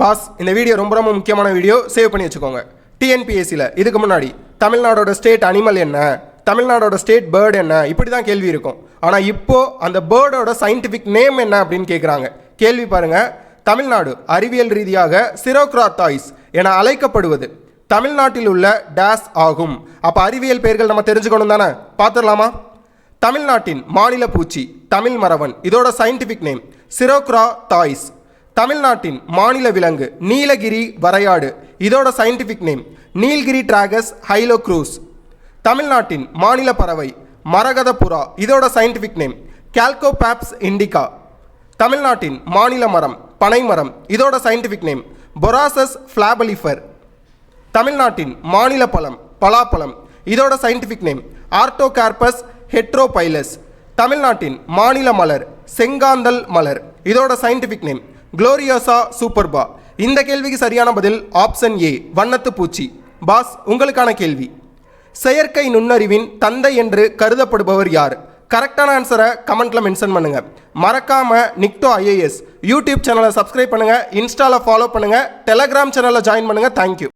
Pass இந்த video ரொம்ப ரொம்ப முக்கியமான வீடியோ. சேவ் பண்ணி வச்சுக்கோங்க. டிஎன்பிஎஸ்சியில் இதுக்கு முன்னாடி தமிழ்நாடோட ஸ்டேட் அனிமல் என்ன? தமிழ்நாடோட ஸ்டேட் பேர்டு என்ன? இப்படி தான் கேள்வி இருக்கும். ஆனால் இப்போது அந்த பேர்டோட சயின்டிஃபிக் நேம் என்ன அப்படின்னு கேட்குறாங்க கேள்வி பாருங்கள் தமிழ்நாடு அறிவியல் ரீதியாக சிரோக்ராத்தாய்ஸ் என அழைக்கப்படுவது தமிழ்நாட்டில் உள்ள டேஸ் ஆகும். அப்போ அறிவியல் பெயர்கள் நம்ம தெரிஞ்சுக்கணும் தானே? பார்த்துடலாமா? தமிழ்நாட்டின் மாநில பூச்சி தமிழ் மரவன் இதோட சயின்டிஃபிக் நேம் சிரோக்ரா தாய்ஸ் தமிழ்நாட்டின் மாநில விலங்கு நீலகிரி வரையாடு. இதோட scientific name Nilgiritragus hylocrius தமிழ்நாட்டின் மாநில பறவை மரகத புறா இதோட சயின்டிஃபிக் நேம் கேல்கோபேப்ஸ் இண்டிகா தமிழ்நாட்டின் மாநில மரம் பனைமரம். இதோட சயின்டிஃபிக் நேம் பொராசஸ் ஃப்ளாபலிஃபர் தமிழ்நாட்டின் மாநில பழம் பலாப்பழம். இதோட சயின்டிஃபிக் நேம் ஆர்டோகார்பஸ் ஹெட்ரோபைலஸ் தமிழ்நாட்டின் மாநில மலர் செங்காந்தல் மலர். இதோட சயின்டிஃபிக் நேம் குளோரியோசா சூப்பர்பா இந்த கேள்விக்கு சரியான பதில் ஆப்ஷன் ஏ வண்ணத்து பூச்சி. பாஸ் உங்களுக்கான கேள்வி. செயற்கை நுண்ணறிவின் தந்தை என்று கருதப்படுபவர் யார்? கரெக்டான ஆன்சரை கமெண்ட்டில் மென்ஷன் பண்ணுங்கள் மறக்காமல் நிக்டோ ஐஏஎஸ் யூடியூப் சேனலை சப்ஸ்கிரைப் பண்ணுங்கள் இன்ஸ்டாவில் ஃபாலோ பண்ணுங்கள் டெலகிராம் சேனலை ஜாயின் பண்ணுங்கள் தேங்க்யூ